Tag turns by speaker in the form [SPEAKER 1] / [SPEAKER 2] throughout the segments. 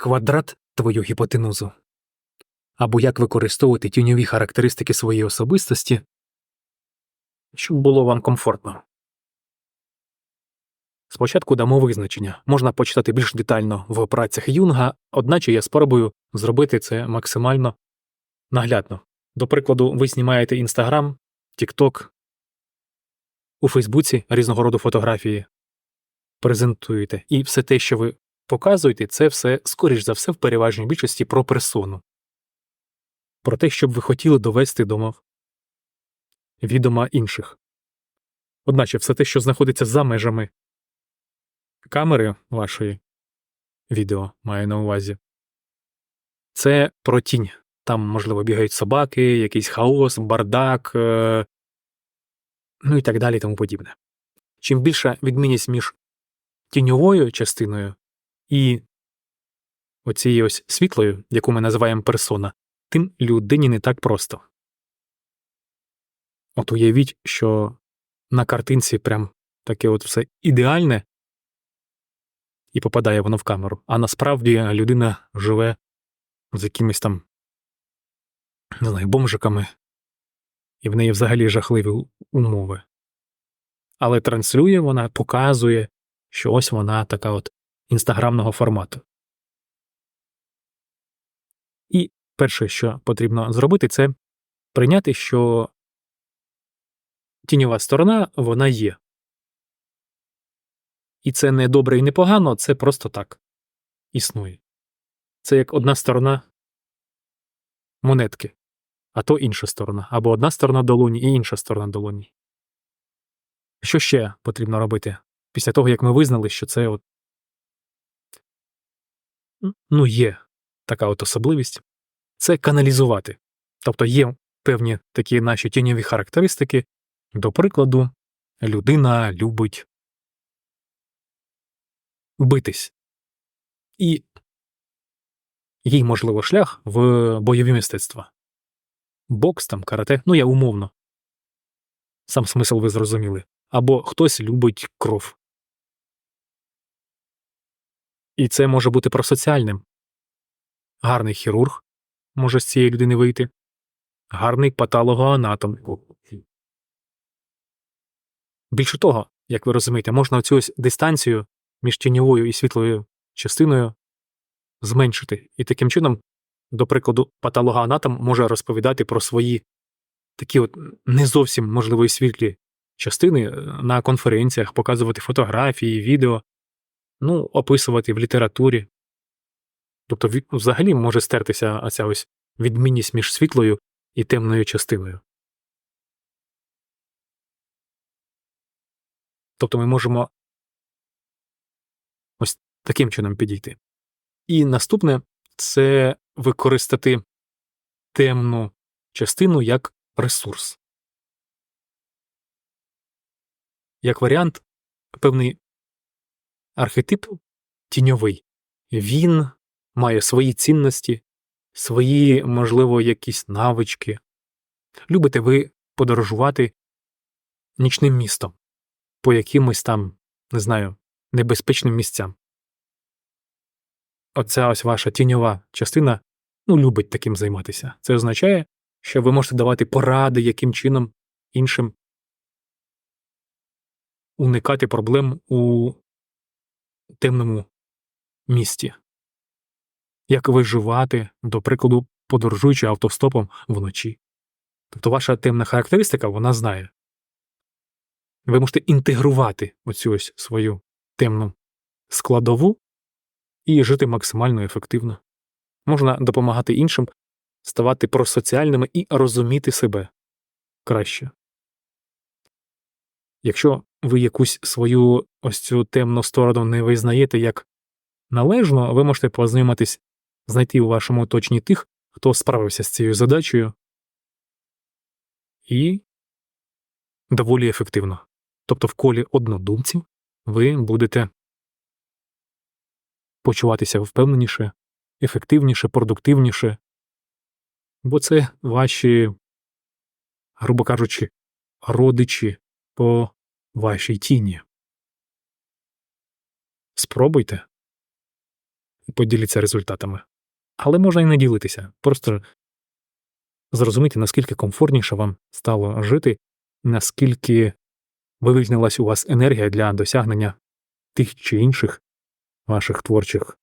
[SPEAKER 1] квадрат твою гіпотенузу. Або як використовувати тіньові характеристики своєї особистості, щоб було вам комфортно. Спочатку дамо визначення. Можна почитати більш детально в працях Юнга, одначе я спробую зробити це максимально наглядно. До прикладу, ви знімаєте Інстаграм, Тікток, у Фейсбуці різного роду фотографії презентуєте, і все те, що ви показуєте, це все, скоріш за все, в переважній більшості про персону. Про те, щоб ви хотіли довести до відома інших. Одначе все те, що знаходиться за межами камери вашої відео, маю на увазі, це про тінь. Там, можливо, бігають собаки, якийсь хаос, бардак, е... ну і так далі і тому подібне. Чим більша відмінність між тіньовою частиною і оцією ось світлою, яку ми називаємо персона, тим людині не так просто. От уявіть, що на картинці прям таке от все ідеальне, і попадає воно в камеру, а насправді людина живе з якимись там не знаю, бомжиками, і в неї взагалі жахливі умови. Але транслює вона, показує, що ось вона така от інстаграмного формату. І перше, що потрібно зробити, це прийняти, що тіньова сторона вона є. І це не добре і не погано, це просто так існує. Це як одна сторона монетки, а то інша сторона, або одна сторона долоні і інша сторона долоні. Що ще потрібно робити після того, як ми визнали, що це от, ну, є така от особливість, це каналізувати. Тобто є певні такі наші тіньові характеристики, до прикладу, людина любить битись. І їй можливо шлях в бойові мистецтва. Бокс там, карате, ну я умовно. Сам смисл ви зрозуміли. Або хтось любить кров. І це може бути просоціальним. Гарний хірург може з цієї людини вийти, гарний патологоанатом. Більше того, як ви розумієте, можна оцю ось дистанцію між тіньовою і світлою частиною зменшити, і таким чином, до прикладу, патологоанатом може розповідати про свої такі от не зовсім можливо і світлі частини е, на конференціях, показувати фотографії, відео, ну, описувати в літературі. Тобто, взагалі може стертися оця ось відмінність між світлою і темною частиною. Тобто ми можемо ось таким чином підійти. І наступне це використати темну частину як ресурс. Як варіант, певний архетип тіньовий. Він має свої цінності, свої, можливо, якісь навички. Любите ви подорожувати нічним містом по якимось там, не знаю, небезпечним місцям. Оця ось ваша тіньова частина ну, любить таким займатися. Це означає, що ви можете давати поради, яким чином іншим уникати проблем у темному місті, як виживати, до прикладу, подорожуючи автостопом вночі. Тобто ваша темна характеристика вона знає. Ви можете інтегрувати оцю ось свою темну складову і жити максимально ефективно. Можна допомагати іншим, ставати просоціальними і розуміти себе краще. Якщо ви якусь свою ось цю темну сторону не визнаєте як належно, ви можете познайомитись, знайти у вашому оточенні тих, хто справився з цією задачею, і доволі ефективно. Тобто в колі однодумців ви будете почуватися впевненіше, ефективніше, продуктивніше, бо це ваші, грубо кажучи, родичі по вашій тіні. Спробуйте. поділіться результатами. Але можна і не ділитися, просто зрозуміти, наскільки комфортніше вам стало жити, наскільки вивільнилась у вас енергія для досягнення тих чи інших ваших творчих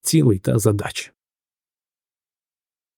[SPEAKER 1] цілей та задач.